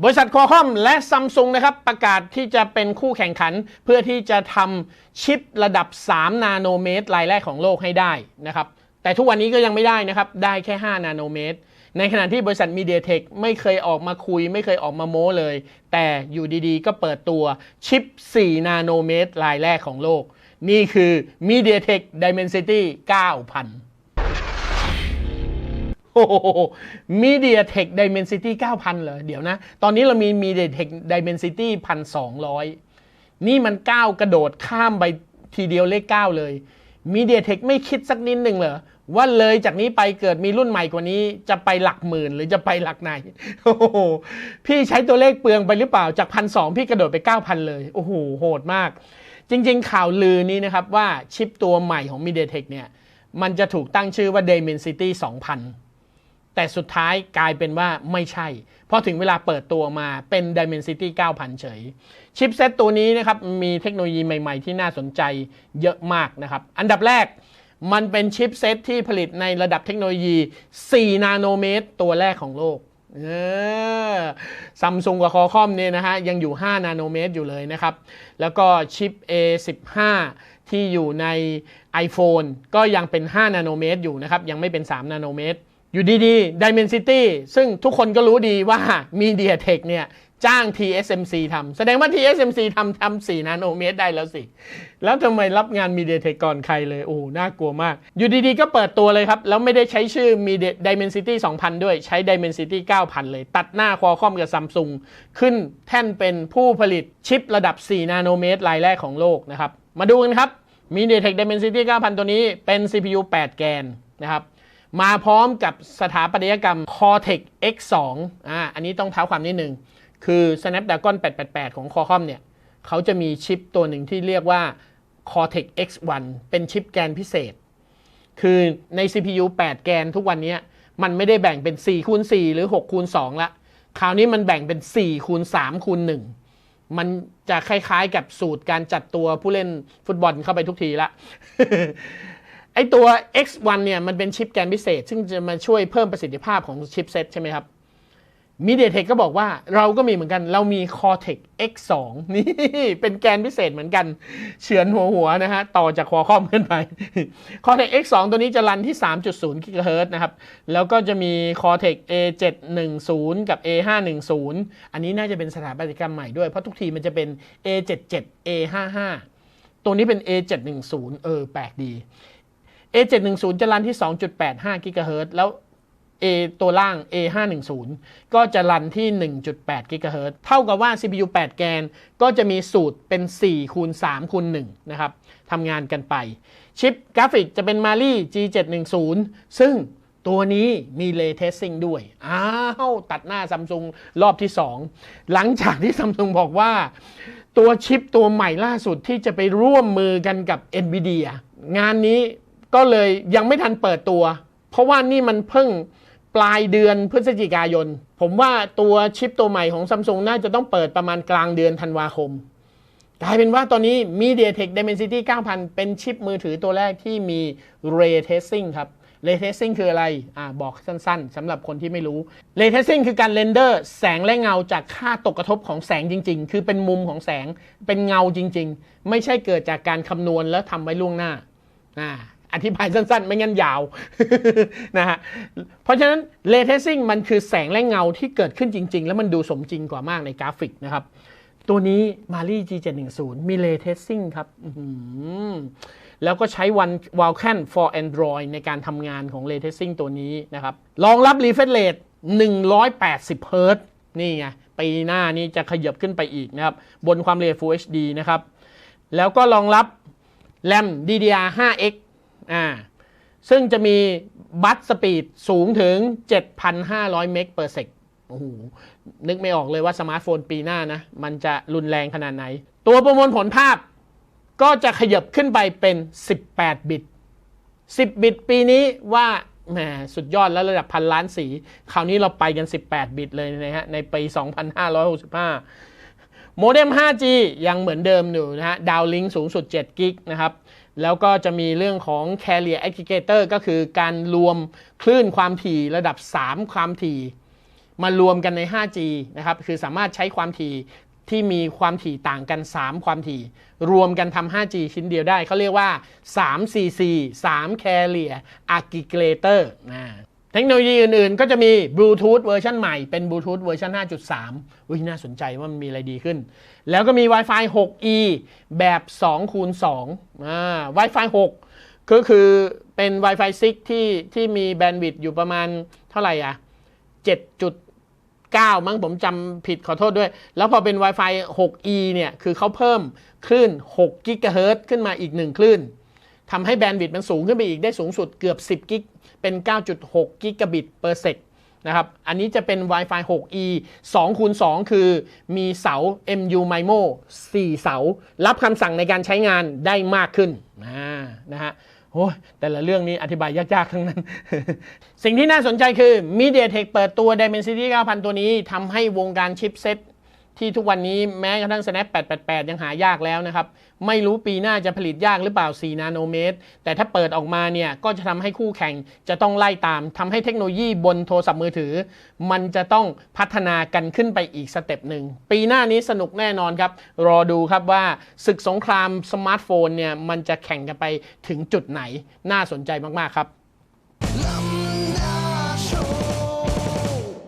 บริษัทคอคอมและซัมซุงนะครับประกาศที่จะเป็นคู่แข่งขัน เพื่อที่จะทำชิประดับ 3 นาโนเมตรรายแรกของโลกให้ได้นะครับแต่ทุกวันนี้ก็ยังไม่ได้นะครับ ได้แค่ 5 นาโนเมตร ในขณะที่บริษัท MediaTek ไม่เคยออกมาคุย ไม่เคยออกมาโม้เลย แต่อยู่ดีๆ ก็เปิดตัวชิป 4 นาโนเมตรรายแรกของโลก นี่คือ MediaTek Dimensity 9000 โอ้โห MediaTek Dimensity 9000เหรอ เดี๋ยวนะ ตอนนี้เรามี MediaTek Dimensity 1200นี่มันก้าวกระโดดข้ามไปทีเดียวเลข9เลย MediaTek ไม่คิดสักนิดหนึ่งเหรอ ว่าเลยจากนี้ไปเกิดมีรุ่นใหม่กว่านี้ จะไปหลักหมื่นหรือจะไปหลักไหน โอ้โห พี่ใช้ตัวเลขเปลืองไปหรือเปล่าจากพันสองพี่กระโดดไป 9,000 เลย โอ้โห โหดมาก จริงๆ ข่าวลือนี้นะครับว่าชิปตัวใหม่ของ MediaTek เนี่ย มันจะถูกตั้งชื่อว่า Dimensity 2000 แต่สุดท้ายกลายเป็นว่าไม่ใช่ เพราะถึงเวลาเปิดตัวมาเป็น Dimensity 9000 เฉย ชิปเซตตัวนี้นะครับ มีเทคโนโลยีใหม่ๆ ที่น่าสนใจเยอะมากนะครับ อันดับแรกมันเป็นชิปเซตที่ผลิตในระดับเทคโนโลยี 4 นาโนเมตร ตัวแรกของโลกซัมซุงกับคอคอมเนี่ยนะฮะ ยังอยู่ 5 นาโนเมตรอยู่เลยนะครับ แล้วก็ชิป A15 ที่อยู่ใน iPhone ก็ยังเป็น 5 นาโนเมตรอยู่นะครับ ยังไม่เป็น 3 นาโนเมตร อยู่ดีๆ Dimensity ซึ่งทุกคนก็รู้ดีว่า MediaTek เนี่ยจ้าง TSMC ทำแสดงว่า TSMC ทำทำ4นาโนเมตรได้แล้วสิ แล้วทำไมรับงาน MediaTek ก่อนใครเลย โอ้น่ากลัวมาก อยู่ดีๆ ก็เปิดตัวเลยครับ แล้วไม่ได้ใช้ชื่อ Media Dimensity 2000 ด้วยใช้ Dimensity 9000 เลย ตัดหน้าคอคอมกับซัมซุงขึ้นแท่นเป็นผู้ผลิตชิประดับ 4 นาโนเมตรรายแรกของโลกนะครับ มาดูกันครับ MediaTek Dimensity 9000 ตัวนี้เป็น CPU 8 แกนนะครับ มาพร้อมกับสถาปัตยกรรม Cortex X2 อ่าอันนี้ต้องเท้าความนิดนึง คือ Snapdragon 888 ของ Qualcomm เนี่ยเขาจะมีชิปตัวหนึ่งที่เรียกว่า Cortex X1 เป็นชิปแกนพิเศษ คือใน CPU 8 แกนทุกวันนี้มันไม่ได้แบ่งเป็น 4 คูณ 4 หรือ 6 คูณ 2 ละ คราวนี้มันแบ่งเป็น 4 คูณ 3 คูณ 1 มันจะคล้ายๆกับสูตรการจัดตัวผู้เล่นฟุตบอลเข้าไปทุกทีละ ไอตัว X1 เนี่ยมันเป็นชิปแกนพิเศษ ซึ่งจะมาช่วยเพิ่มประสิทธิภาพของชิปเซตใช่ไหมครับ MediaTek ก็บอกว่าเราก็มีเหมือนกัน เรามี Cortex X2 นี่เป็นแกนพิเศษเหมือนกัน เฉือนหัวหัวนะฮะ ต่อจาก Qualcomm ขึ้นไป Cortex X2 ตัวนี้จะรันที่ 3.0 GHz นะครับ แล้วก็จะมี Cortex A710 กับ A510 อันนี้น่าจะเป็นสถาปัตยกรรมใหม่ด้วย เพราะทุกทีมันจะเป็น A77 A55 ตัวนี้เป็น A710 เออ แปลกดี A710 จะรันที่ 2.85 GHz แล้ว A ตัวล่าง A510 ก็จะรันที่ 1.8 GHz เท่ากับว่า CPU 8 แกนก็จะมีสูตรเป็น 4 คูณ 3 คูณ 1 นะครับทำงานกันไป ชิปกราฟิกจะเป็น Mali G710 ซึ่งตัวนี้มี Ray Tracing ด้วย อ้าว ตัดหน้าซัมซุงรอบที่ 2 หลังจากที่ซัมซุงบอกว่า ตัวชิปตัวใหม่ล่าสุดที่จะไปร่วมมือกันกับ NVIDIA งานนี้ ก็เลยยังไม่ทันเปิดตัว เพราะว่านี่มันเพิ่งปลายเดือนพฤศจิกายน ผมว่าตัวชิปตัวใหม่ของซัมซุงน่าจะต้องเปิดประมาณกลางเดือนธันวาคม กลายเป็นว่าตอนนี้ MediaTek Dimensity 9000 เป็นชิปมือถือตัวแรกที่มี Ray Tracing ครับ Ray Tracing คืออะไร อ่า บอกสั้นๆสำหรับคนที่ไม่รู้ Ray Tracing คือการเรนเดอร์แสงและเงาจากค่าตกกระทบของแสงจริง ๆ คือเป็นมุมของแสงเป็นเงาจริง ๆ ไม่ใช่เกิดจากการคำนวณแล้วทำไว้ล่วงหน้า อ่า อธิบายสั้น ๆ ไม่งั้นยาวนะฮะเพราะฉะนั้นเลเทสซิ่งมันคือแสงและเงาที่เกิดขึ้นจริง ๆ แล้วมันดูสมจริงกว่ามากในกราฟิกนะครับตัวนี้ Mali G710 มีเลเทสซิ่งครับแล้วก็ใช้วัน Vulkan for Android ในการทำงานของ Ray Tracing ตัวนี้นะครับรองรับ refresh rate 180 Hz นี่ไง ปีหน้านี้จะขยับขึ้นไปอีกนะครับ บนความเร็ว Full HD นะครับ แล้วก็รองรับ RAM DDR5X อ่าซึ่งจะมีบัตสปีดสูงถึง 7,500 เมก per sec โอ้โห นึกไม่ออกเลยว่าสมาร์ทโฟนปีหน้านะ มันจะรุนแรงขนาดไหน ตัวประมวลผลภาพก็จะขยับขึ้นไปเป็น 18 บิต 10 บิตปีนี้ว่าแหมสุดยอดแล้วระดับพันล้านสี คราวนี้เราไปกัน 18 บิตเลยนะฮะ ในปี 2565 โมเด็ม 5G ยังเหมือนเดิมอยู่นะฮะ ดาวลิงสูงสุด 7 กิกนะครับ แล้วก็จะมีเรื่องของ Carrier Aggregator ก็คือการรวมคลื่นความถี่ระดับ 3 ความถี่ มารวมกันใน 5G นะครับ คือสามารถใช้ความถี่ที่มีความถี่ต่างกัน 3 ความถี่ รวมกันทำ 5G ชิ้นเดียวได้ เขาเรียกว่า 3CC 3 Carrier Aggregator นะ เทคโนโลยีอื่นๆ ก็จะมีบลูทูธเวอร์ชันใหม่เป็นบลูทูธเวอร์ชัน5.3อุ้ยน่าสนใจว่ามันมีอะไรดีขึ้น แล้วก็มี Wi-Fi 6E แบบ2คูณ2อ่า Wi-Fi 6 ก็คือเป็น Wi-Fi 6 ที่ที่มีแบนด์วิดต์อยู่ประมาณเท่าไหร่อะ 7.9 มั้งผมจำผิดขอโทษด้วย แล้วพอเป็น Wi-Fi 6E เนี่ย คือเขาเพิ่มคลื่น6กิกะเฮิรตซ์ขึ้นมาอีก 1 คลื่นทำให้แบนด์วิดต์มันสูงขึ้นไปอีกได้สูงสุดเกือบ 10กิก เป็น 9.6กิกะบิตเปอร์เซกนะครับ อันนี้จะเป็น Wi-Fi 6E 2คูณ2คือมีเสา MU MIMO 4 เสา รับคำสั่งในการใช้งานได้มากขึ้นนะนะฮะโอ้ยแต่ละเรื่องนี้อธิบายยากๆ ทั้งนั้น สิ่งที่น่าสนใจคือ MediaTek เปิดตัว Dimensity 9000 ตัวนี้ทำให้วงการชิปเซ็ต ที่ทุกวันนี้แม้กระทั่ง Snap 888 ยังหายากแล้วนะครับ ไม่รู้ปีหน้าจะผลิตยากหรือเปล่า 4 นาโนเมตร แต่ถ้าเปิดออกมาเนี่ย ก็จะทำให้คู่แข่งจะต้องไล่ตามทำให้เทคโนโลยีบนโทรศัพท์มือถือ มันจะต้องพัฒนากันขึ้นไปอีกสเต็ปหนึ่ง ปีหน้านี้สนุกแน่นอนครับ รอดูครับว่าศึกสงครามสมาร์ทโฟนเนี่ย มันจะแข่งกันไปถึงจุดไหนน่าสนใจมาก ๆ ครับ